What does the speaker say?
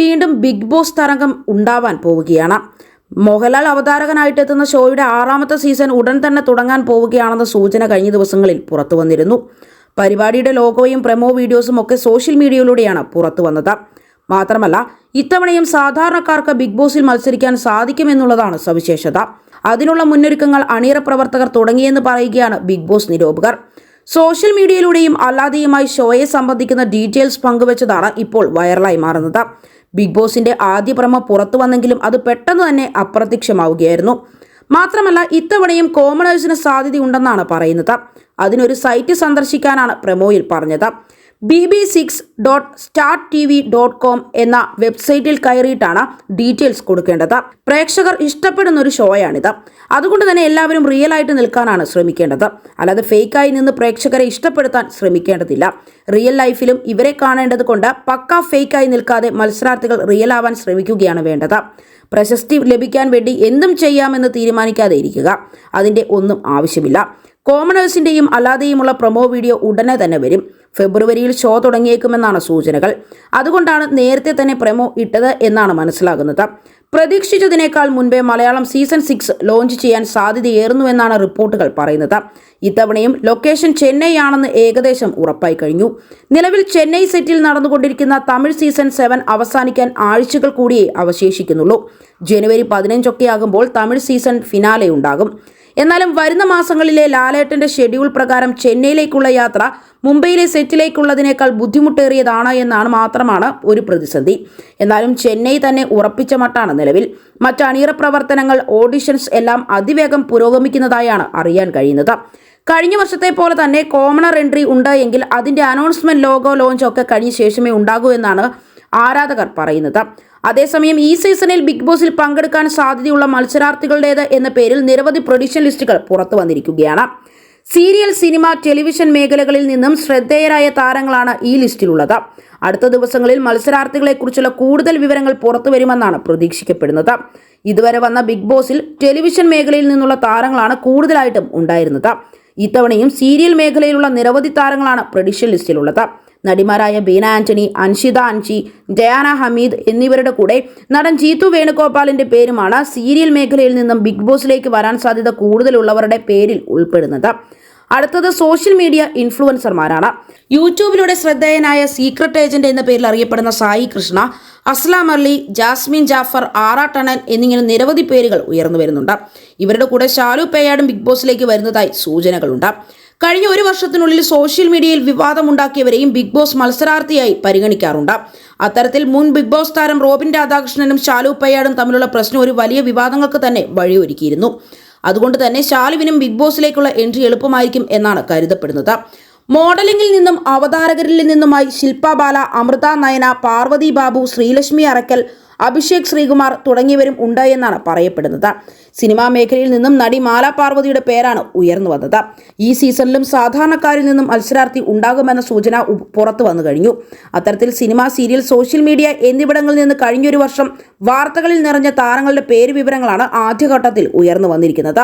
വീണ്ടും big boss തരംഗം ഉണ്ടാവാൻ പോവുകയാണ്. മോഹൻലാൽ അവതാരകനായിട്ട് എത്തുന്ന ഷോയുടെ ആറാമത്തെ സീസൺ ഉടൻ തന്നെ തുടങ്ങാൻ പോവുകയാണെന്ന സൂചന കഴിഞ്ഞ ദിവസങ്ങളിൽ പുറത്തു വന്നിരുന്നു. പരിപാടിയുടെ ലോഗോയും പ്രമോ വീഡിയോസും ഒക്കെ സോഷ്യൽ മീഡിയയിലൂടെയാണ് പുറത്തു വന്നത്. മാത്രമല്ല ഇത്തവണയും സാധാരണക്കാർക്ക് ബിഗ് ബോസിൽ മത്സരിക്കാൻ സാധിക്കുമെന്നുള്ളതാണ് സവിശേഷത. അതിനുള്ള മുന്നൊരുക്കങ്ങൾ അണിയറ പ്രവർത്തകർ തുടങ്ങിയെന്ന് പറയുകയാണ് ബിഗ് ബോസ് നിരൂപകർ. സോഷ്യൽ മീഡിയയിലൂടെയും അല്ലാതെയുമായി ഷോയെ സംബന്ധിക്കുന്ന ഡീറ്റെയിൽസ് പങ്കുവച്ചതാണ് ഇപ്പോൾ വൈറലായി മാറുന്നത്. ബിഗ് ബോസിന്റെ ആദ്യ പ്രമ പുറത്തു വന്നെങ്കിലും അത് പെട്ടെന്ന് തന്നെ അപ്രത്യക്ഷമാവുകയായിരുന്നു. മാത്രമല്ല ഇത്തവണയും കോമണേഴ്സിന് സാധ്യതയുണ്ടെന്നാണ് പറയുന്നത്. അതിനൊരു സൈറ്റ് സന്ദർശിക്കാനാണ് പ്രമോയിൽ പറഞ്ഞത്. B B six dot start T V dot com എന്ന വെബ്സൈറ്റിൽ കയറിയിട്ടാണ് ഡീറ്റെയിൽസ് കൊടുക്കേണ്ടത്. പ്രേക്ഷകർ ഇഷ്ടപ്പെടുന്ന ഒരു ഷോയാണിത്. അതുകൊണ്ട് തന്നെ എല്ലാവരും റിയൽ ആയിട്ട് നിൽക്കാനാണ് ശ്രമിക്കേണ്ടത്. അല്ലാതെ ഫേക്കായി നിന്ന് പ്രേക്ഷകരെ ഇഷ്ടപ്പെടുത്താൻ ശ്രമിക്കേണ്ടതില്ല. റിയൽ ലൈഫിലും ഇവരെ കാണേണ്ടത് കൊണ്ട് പക്ക ഫേക്കായി നിൽക്കാതെ മത്സരാർത്ഥികൾ റിയൽ ആവാൻ ശ്രമിക്കുകയാണ് വേണ്ടത്. പ്രശസ്തി ലഭിക്കാൻ വേണ്ടി എന്തും ചെയ്യാമെന്ന് തീരുമാനിക്കാതെ ഇരിക്കുക. അതിന്റെ ഒന്നും ആവശ്യമില്ല. കോമണേഴ്സിന്റെയും അല്ലാതെയുമുള്ള പ്രൊമോ വീഡിയോ ഉടനെ തന്നെ വരും. ഫെബ്രുവരിയിൽ ഷോ തുടങ്ങിയേക്കുമെന്നാണ് സൂചനകൾ. അതുകൊണ്ടാണ് നേരത്തെ തന്നെ പ്രമോ ഇട്ടത് എന്നാണ് മനസ്സിലാകുന്നത്. പ്രതീക്ഷിച്ചതിനേക്കാൾ മുൻപേ മലയാളം സീസൺ സിക്സ് ലോഞ്ച് ചെയ്യാൻ സാധ്യതയേറുന്നുവെന്നാണ് റിപ്പോർട്ടുകൾ പറയുന്നത്. ഇത്തവണയും ലൊക്കേഷൻ ചെന്നൈ ആണെന്ന് ഏകദേശം ഉറപ്പായി കഴിഞ്ഞു. നിലവിൽ ചെന്നൈ സെറ്റിൽ നടന്നുകൊണ്ടിരിക്കുന്ന തമിഴ് സീസൺ സെവൻ അവസാനിക്കാൻ ആഴ്ചകൾ കൂടിയേ അവശേഷിക്കുന്നുള്ളൂ. ജനുവരി പതിനഞ്ചൊക്കെ ആകുമ്പോൾ തമിഴ് സീസൺ ഫിനാലെ ഉണ്ടാകും. എന്നാലും വരുന്ന മാസങ്ങളിലെ ലാലേട്ടന്റെ ഷെഡ്യൂൾ പ്രകാരം ചെന്നൈയിലേക്കുള്ള യാത്ര മുംബൈയിലെ സെറ്റിലേക്കുള്ളതിനേക്കാൾ ബുദ്ധിമുട്ടേറിയതാണ് എന്നാണ് മാത്രമാണ് ഒരു പ്രതിസന്ധി. എന്നാലും ചെന്നൈ തന്നെ ഉറപ്പിച്ച മട്ടാണ് നിലവിൽ. മറ്റ് അണിയറ പ്രവർത്തനങ്ങൾ ഓഡിഷൻസ് എല്ലാം അതിവേഗം പുരോഗമിക്കുന്നതായാണ് അറിയാൻ കഴിയുന്നത്. കഴിഞ്ഞ വർഷത്തെ പോലെ തന്നെ കോമണർ എൻട്രി ഉണ്ട് എങ്കിൽ അതിന്റെ അനൗൺസ്മെന്റ് ലോഗോ ലോഞ്ച് ഒക്കെ കഴിഞ്ഞ ശേഷമേ ഉണ്ടാകൂ എന്നാണ് ആരാധകർ പറയുന്നത്. അതേസമയം ഈ സീസണിൽ ബിഗ് ബോസിൽ പങ്കെടുക്കാൻ സാധ്യതയുള്ള മത്സരാർത്ഥികളുടേത് എന്ന പേരിൽ നിരവധി പ്രൊഡിഷൻ ലിസ്റ്റുകൾ പുറത്തു വന്നിരിക്കുകയാണ്. സീരിയൽ സിനിമ ടെലിവിഷൻ മേഖലകളിൽ നിന്നും ശ്രദ്ധേയരായ താരങ്ങളാണ് ഈ ലിസ്റ്റിലുള്ളത്. അടുത്ത ദിവസങ്ങളിൽ മത്സരാർത്ഥികളെക്കുറിച്ചുള്ള കൂടുതൽ വിവരങ്ങൾ പുറത്തു വരുമെന്നാണ് പ്രതീക്ഷിക്കപ്പെടുന്നത്. ഇതുവരെ വന്ന ബിഗ് ബോസിൽ ടെലിവിഷൻ മേഖലയിൽ നിന്നുള്ള താരങ്ങളാണ് കൂടുതലായിട്ടും ഉണ്ടായിരുന്നത്. ഇത്തവണയും സീരിയൽ മേഖലയിലുള്ള നിരവധി താരങ്ങളാണ് പ്രഡിഷൻ ലിസ്റ്റിലുള്ളത്. നടിമാരായ ബീന ആന്റണി അൻഷിത അൻഷി ജയാന ഹമീദ് എന്നിവരുടെ കൂടെ നടൻ ജീത്തു വേണുഗോപാലിന്റെ പേരുമാണ് സീരിയൽ മേഖലയിൽ നിന്നും ബിഗ് ബോസിലേക്ക് വരാൻ സാധ്യത കൂടുതലുള്ളവരുടെ പേരിൽ ഉൾപ്പെടുന്നത്. അടുത്തത് സോഷ്യൽ മീഡിയ ഇൻഫ്ലുവൻസർമാരാണ്. യൂട്യൂബിലൂടെ ശ്രദ്ധേയനായ സീക്രട്ട് ഏജന്റ് എന്ന പേരിൽ അറിയപ്പെടുന്ന സായി കൃഷ്ണ അസ്ലാം അർലി ജാസ്മിൻ ജാഫർ ആറാ ടണൻ എന്നിങ്ങനെ നിരവധി പേരുകൾ ഉയർന്നു വരുന്നുണ്ട്. ഇവരുടെ കൂടെ ഷാലു പേയാടും ബിഗ് ബോസിലേക്ക് വരുന്നതായി സൂചനകളുണ്ട്. കഴിഞ്ഞ ഒരു വർഷത്തിനുള്ളിൽ സോഷ്യൽ മീഡിയയിൽ വിവാദമുണ്ടാക്കിയവരെയും ബിഗ് ബോസ് മത്സരാർത്ഥിയായി പരിഗണിക്കാറുണ്ട്. അത്തരത്തിൽ മുൻ ബിഗ് ബോസ് താരം റോബിൻ രാധാകൃഷ്ണനും ഷാലു പയ്യാടും തമ്മിലുള്ള പ്രശ്നം ഒരു വലിയ വിവാദങ്ങൾക്ക് തന്നെ വഴിയൊരുക്കിയിരുന്നു. അതുകൊണ്ട് തന്നെ ഷാലുവിനും ബിഗ് ബോസിലേക്കുള്ള എൻട്രി എളുപ്പമായിരിക്കും എന്നാണ് കരുതപ്പെടുന്നത്. മോഡലിംഗിൽ നിന്നും അവതാരകരിൽ നിന്നുമായി ശില്പ ബാല അമൃത നയന പാർവതി ബാബു ശ്രീലക്ഷ്മി അറക്കൽ അഭിഷേക് ശ്രീകുമാർ തുടങ്ങിയവരും ഉണ്ട് എന്നാണ് പറയപ്പെടുന്നത്. സിനിമാ മേഖലയിൽ നിന്നും നടി മാല പാർവതിയുടെ പേരാണ് ഉയർന്നു വന്നത്. ഈ സീസണിലും സാധാരണക്കാരിൽ നിന്നും മത്സരാർത്ഥി ഉണ്ടാകുമെന്ന സൂചന പുറത്തു വന്നു കഴിഞ്ഞു. അത്തരത്തിൽ സിനിമ സീരിയൽ സോഷ്യൽ മീഡിയ എന്നിവിടങ്ങളിൽ നിന്ന് കഴിഞ്ഞൊരു വർഷം വാർത്തകളിൽ നിറഞ്ഞ താരങ്ങളുടെ പേര് വിവരങ്ങളാണ് ആദ്യഘട്ടത്തിൽ ഉയർന്നു വന്നിരിക്കുന്നത്.